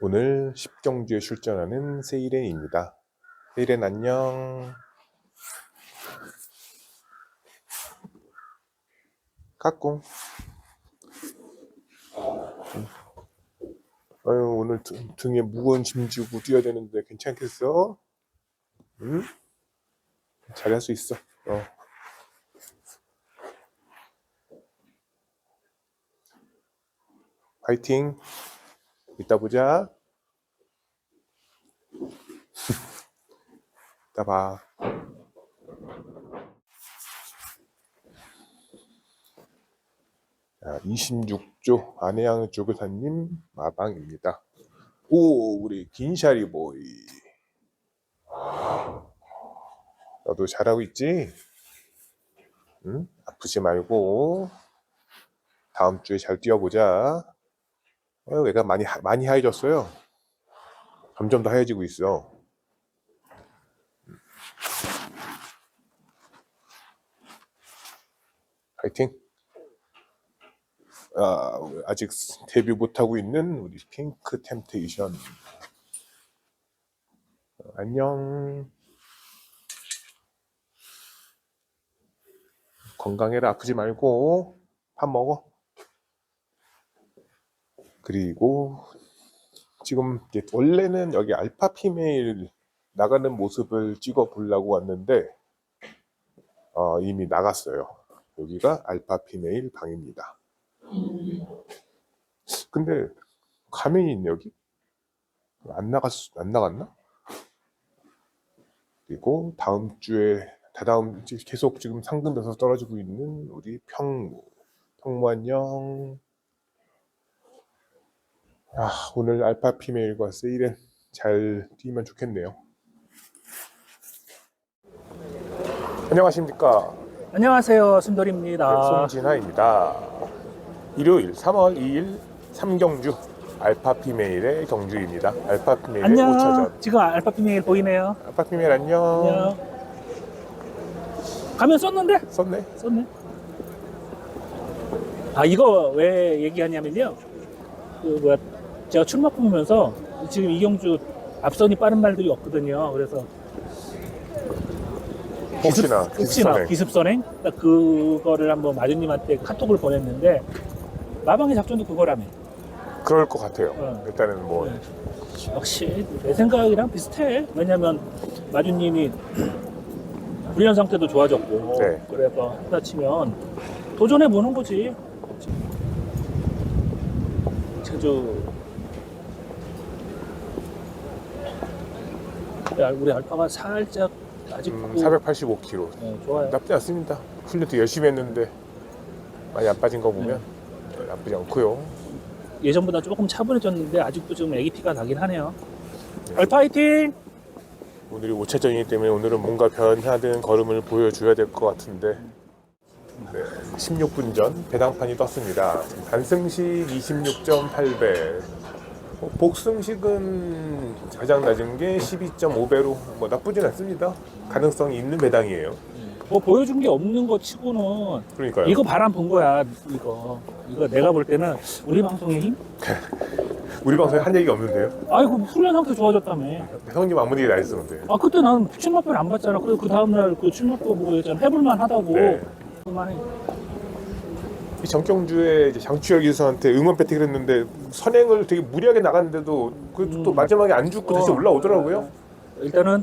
오늘 십경주에 출전하는 세이렌입니다. 세이렌 안녕. 까꿍. 아유 오늘 등, 등에 무거운 짐 지고 뛰어야 되는데 괜찮겠어? 응? 잘할 수 있어. 어. 화이팅. 이따 보자. 이따 봐. 자, 26조 안해양 조교사님 마방입니다. 오, 우리 긴샤리 보이. 너도 잘하고 있지? 응? 아프지 말고 다음 주에 잘 뛰어보자. 어, 얘가 많이 하- 많이 하얘졌어요. 점점 더 하얘지고 있어. 파이팅. 아, 아직 데뷔 못하고 있는 우리 핑크 템테이션. 어, 안녕. 건강해라 아프지 말고 밥 먹어. 그리고 지금 원래는 여기 알파 피메일 나가는 모습을 찍어 보려고 왔는데 어, 이미 나갔어요. 여기가 알파 피메일 방입니다. 근데 가면이 있네 여기? 안 나갔 안 나갔나? 그리고 다음 주에 다다음 주 계속 지금 상근돼서 떨어지고 있는 우리 평무 평무 안녕. 아, 오늘 알파 피메일과 세일은 잘 뛰면 좋겠네요. 안녕하십니까. 안녕하세요, 네, 순돌입니다. 송진아입니다. 일요일 3월 2일 삼경주 알파 피메일의 경주입니다. 알파 피메일의 안녕. 5차전. 지금 알파 피메일 보이네요. 알파 피메일 안녕. 안녕. 가면 썼는데? 썼네. 썼네. 아 이거 왜 얘기하냐면요. 그 뭐야 제가 출마 보면서 지금 이경주 앞선이 빠른 말들이 없거든요. 그래서 혹시나 혹시나 기습선행. 기습선행 딱 그거를 한번 마주님한테 카톡을 보냈는데 마방의 작전도 그거라며. 그럴 것 같아요. 어. 일단은 뭐 네. 역시 내 생각이랑 비슷해. 왜냐면 마주님이 훈련 상태도 좋아졌고 네. 그래서 하다 치면 도전해 보는 거지. 제주 우리 알파가 살짝 아직도 음, 485kg. 네, 좋아요. 나쁘지 않습니다. 훈련도 열심히 했는데 많이 안 빠진 거 보면 네. 나쁘지 않고요. 예전보다 조금 차분해졌는데 아직도 좀 애기 피가 나긴 하네요. 알파 화이팅! 오늘이 5차전이기 때문에 오늘은 뭔가 변화된 걸음을 보여줘야 될 것 같은데 네, 16분 전 배당판이 떴습니다. 단승식 26.8배 어, 복승식은 가장 낮은 게 12.5배로 뭐 나쁘진 않습니다. 가능성이 있는 배당이에요. 뭐 보여준 게 없는 거 치고는 그러니까요. 이거 바람 본 거야 이거 이거 내가 볼 때는 우리 방송의 힘? 우리 방송에 한 얘기가 없는데요. 아이고 훈련 상태 좋아졌다며 형님 아무 얘기 안 했었는데. 아 그때 난 출마표를 안 봤잖아 그래서 그 다음날 그 출마표 보고 했잖아 해볼만 하다고 네. 그만해 이 정경주에 이제 장추열 기수한테 응원 배팅을 했는데 선행을 되게 무리하게 나갔는데도 그또 음. 마지막에 안 죽고 다시 올라오더라고요. 일단은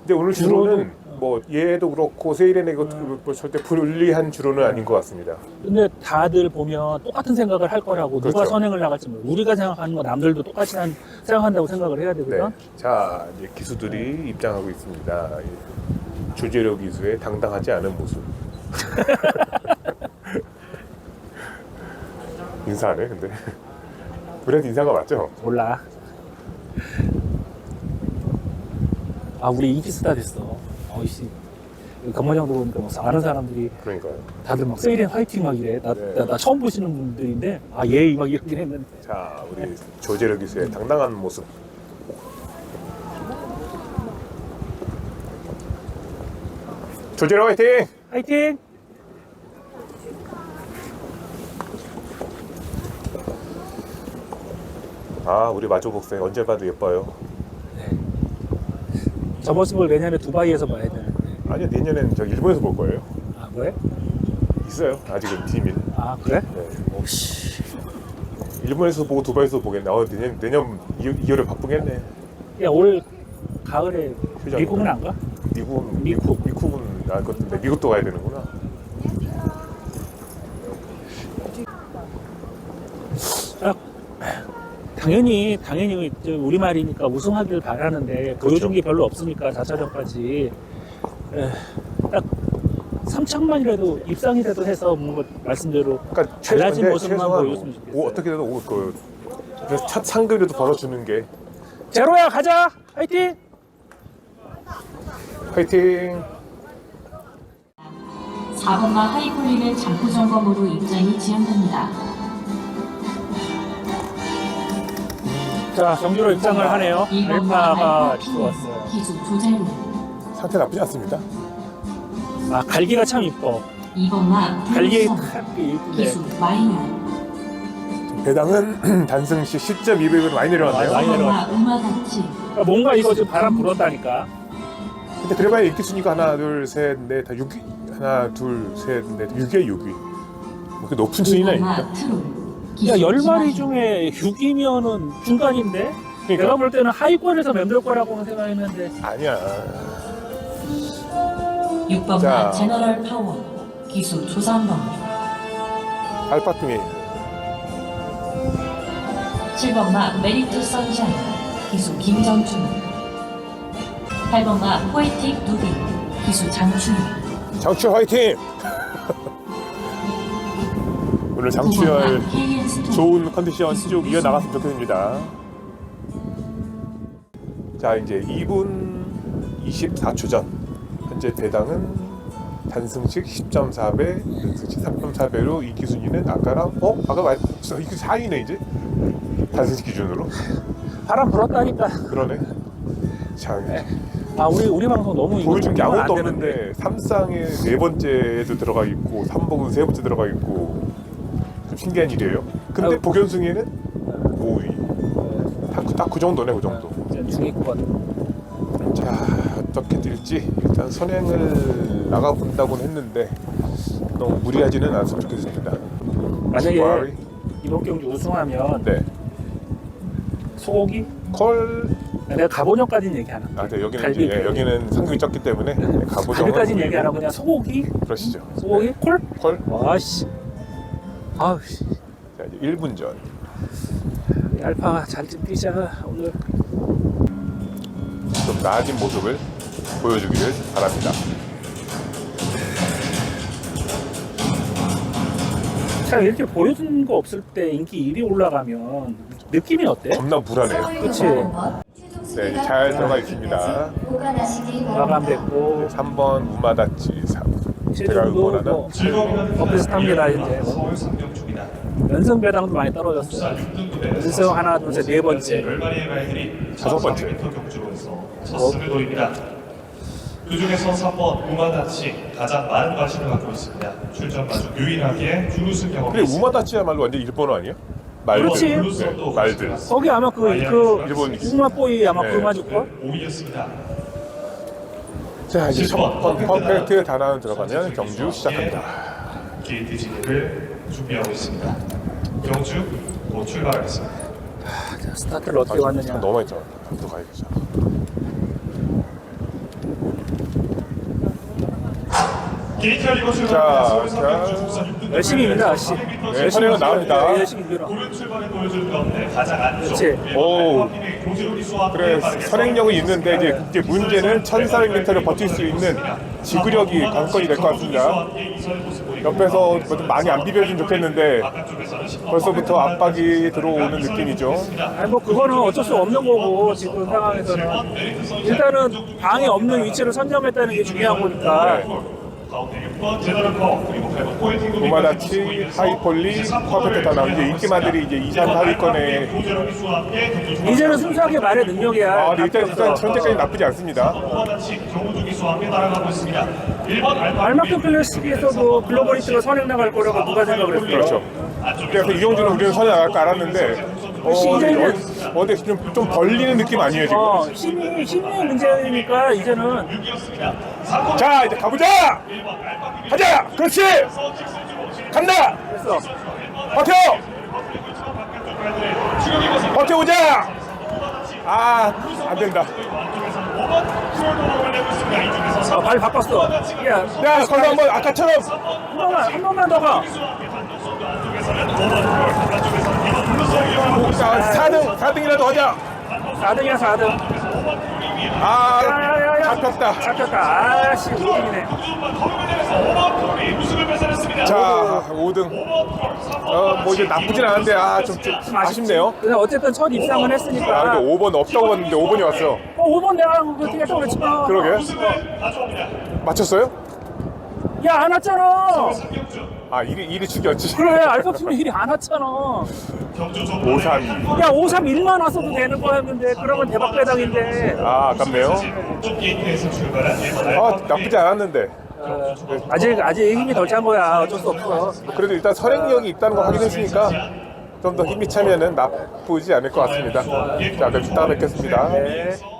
근데 오늘 주로는 뭐 얘도 그렇고 세일에네 것도 뭐 절대 불리한 주로는 아닌 것 같습니다. 근데 다들 보면 똑같은 생각을 할 거라고 누가 그렇죠. 선행을 나갈지 모르 우리가 생각하는 거 남들도 똑같이 한- 생각한다고 생각을 해야 네. 되거든 자 이제 기수들이 입장하고 있습니다. 이 조재력 기수의 당당하지 않은 모습. 인사하네 근데. 우리한테 인사가 맞죠? 몰라 아 우리 인기스타 됐어 어이씨 건모장도 보니까 막 아는 사람들이 그러니까요. 다들 막 세일엔 화이팅 막 이래. 나, 네. 나, 나 처음 보시는 분들인데, 아, 예, 막 이렇게 했는데. 자 우리 조재력 기수의 당당한 모습. 조재력 화이팅! 화이팅! 아 우리 마조 복생 언제 봐도 예뻐요. 저 모습을 내년에 두바이에서 봐야 되는데. 아니요 내년엔 저 일본에서 볼 거예요. 아 그래? 있어요. 아직은 비밀. 아 그래? 네. 일본에서 보고 두바이에서 보겠네. 어, 내년 내년 2월에 바쁘겠네. 야 올 가을에 휴장. 미국은 안 가? 미국은 미국. 미국은 나을 것 같은데 미국도 가야 되는구나. 아, 당연히 당연히 저 우리 말이니까 우승하길 바라는데 보여준 게 별로 없으니까 4차전까지 딱 3천만이라도 입상이라도 해서 뭔가 말씀대로 그러니까 달라진 최소한데 모습만 최소한 보여줬으면 좋겠어요. 오, 어떻게든 오, 그, 그래서 첫 상금이라도 벌어주는 게 제로야 가자 화이팅! 화이팅. 4번마 하이폴리는 잠프 점검으로 입장이 지연됩니다. 자 정규로 입장을 하네요. 1번마 알파가 알파 들어왔어요. 상태 나쁘지 않습니다. 아 갈기가 참 이뻐. 2번마 갈기 블루선 탁 이쁜데. 기수 마이너. 배당은 단승 시 10.2배율 많이 내려왔네요. 많이 내려왔- 2번마 우마다치 아, 뭔가 이거 지금 바람 불었다니까. 근데 그래봐야 인기 순위가 하나 둘 셋 넷 다 6위 하나 둘 셋 넷 6위에 6위. 뭐 그렇게 높은 순위는 아닙니다. 2번마 트롤 야 기수 10마리 김하수. 중에 6이면은 중간인데 내가 그러니까 볼 때는 하위권에서 맴돌 거라고 생각했는데 아니야. 6번마 자. 제너럴 파워 기수 조상범 알파팀이 7번마 메리트 선샤인 기수 김정준 8번마 포에틱 누비 기수 장춘 장추 화이팅. 오늘 장추열 9번마 KN 스톤 좋은 컨디션 쭉 이어나갔으면 좋겠습니다. 자 이제 2분 24초 전 현재 배당은 단승식 10.4배, 연승식 3.4배로 이 기순위는 아까랑 어? 아까 말저 이거 4위네 이제 단승식 기준으로 바람 불었다니까 그러네. 자 아 우리 우리 방송 너무 보여준 게 아무것도. 없는데 삼상에 네 번째도 들어가 있고 삼복은 세 번째 들어가 있고 좀 신기한 일이에요. 근데 아유. 복연승에는 5위. 딱그 정도네 그 정도. 이제 중위권 자 어떻게 될지 일단 선행을 나가 본다고는 했는데 너무 무리하지는 않았으면 좋겠습니다. 만약에. 이번 경기 우승하면 네. 소고기 콜. 내가 가보년까지는 얘기 안 아, 할게 네, 여기는 갈비, 이제, 예, 여기는 상금이 적기 때문에 네, 가보정은 갈비까지는 얘기 안 하고 그냥 소고기 그러시죠. 소고기 콜 콜. 와씨 아우 씨 자 이제 1분 전. 알파 잘좀 뛰자 오늘 좀 나아진 모습을 보여주기를 바랍니다. 자 이렇게 보여준 거 없을 때 인기 1위 올라가면 느낌이 어때? 겁나 불안해요. 그치. 네, 잘 들어가 있습니다. 마감됐고 3번 우마다치 3. 제가 응원하는 뭐 어, 비슷합니다 이제 연승 배당도 많이 떨어졌어요 연승 하나 둘셋네 번째 다섯 번째. 저스르도입니다. 그 중에서 3번 우마다치 가장 많은 관심을 갖고 있습니다. 출전 마 중 유일하게 준우승 경험이 근데. 우마다치야말로 완전 일본어 아니야? 말들. 그렇지. 네, 말들. 거기 아마 그, 그 일본. 우마보이 아마 네. 그 맞을걸? 5위였습니다. 자, 이제 첫 번. 번 퍼펙트 단원 들어가면 경주 시작합니다. 게이트 진입을 준비하고 있습니다. 경주 곧 출발하겠습니다. 자, 스타트를 아, 어떻게 지금 왔느냐 너무 많이 들어. 들어가야 되잖아. 게이트 열리고 자, 출발합니다. 서울. 삼경주 열심히 입니다, 씨. 네, 선행은 나옵니다. 열심히 밀어 고른 출발을 보여준 가운데 가장 안쪽. 오. 그래, 선행력은 있는데 이제, 이제 문제는 1400m를 버틸 수 있는 지구력이 관건이 될 것 같습니다. 옆에서 뭐좀 많이 안 비벼주면 좋겠는데 벌써부터 압박이 들어오는 느낌이죠. 아니 뭐 그거는 어쩔 수 없는 거고 지금 상황에서는 일단은 방에 없는 위치를 선점했다는 게 중요한 거니까 가 운데 6번 제너럴 커 그리고 8번 포인팅 도비 우마다치, 하이폴리, 퍼펙트 단원 이제 인기마들이 이제 2, 3, 4위권에 고지로리 수와 함께 경주 이제는 순수하게 말의 능력이야 아, 일단, 일단. 현재까지 나쁘지 않습니다. 우마다치 경주 기수와 함께 따라가고 있습니다. 1번 알파 알마크 클래식에서도 글로벌리스가 선행 나갈 거라고 누가 생각을 했어요 그렇죠. 그래서 이경주는 우리는 선에 나갈 거 알았는데 어, 이제는 어, 어, 근데 좀, 좀 벌리는 느낌 아니에요, 지금? 어, 힘이, 힘이 문제니까 이제는 자, 이제 가보자! 가자! 그렇지! 간다! 됐어. 버텨! 버텨보자! 아, 안 된다. 어, 발 바꿨어. 야, 야, 거기서 한번 아까처럼 한 번만, 한 번만 더 가. 자, 4등, 4등이라도 하자. 4등이야, 4등. 아, 야야야야. 잡혔다. 잡혔다. 아씨, 웃기네. 자, 5등. 어, 뭐 이제 나쁘진 않은데, 아, 좀, 좀 아쉽네요. 근데 어쨌든 첫 입상은 아, 했으니까. 근데 5번 없다고 봤는데 5번이 왔어. 어, 5번 내가 그거 되게 또 그랬지만. 그러게. 맞췄어요? 야, 안 왔잖아. 아, 1위, 1위 죽였지. 그래, 알파팀이 일이 안 왔잖아. 532. 야, 5, 3, 1만 왔어도 되는 거였는데, 그러면 대박 배당인데. 아, 아깝네요. 아, 나쁘지 않았는데. 아직, 아직 힘이 덜 찬 거야. 어쩔 수 없어. 그래도 일단 선행력이 있다는 거 확인했으니까 좀 더 힘이 차면은 나쁘지 않을 것 같습니다. 자, 그럼 이따가 뵙겠습니다. 네.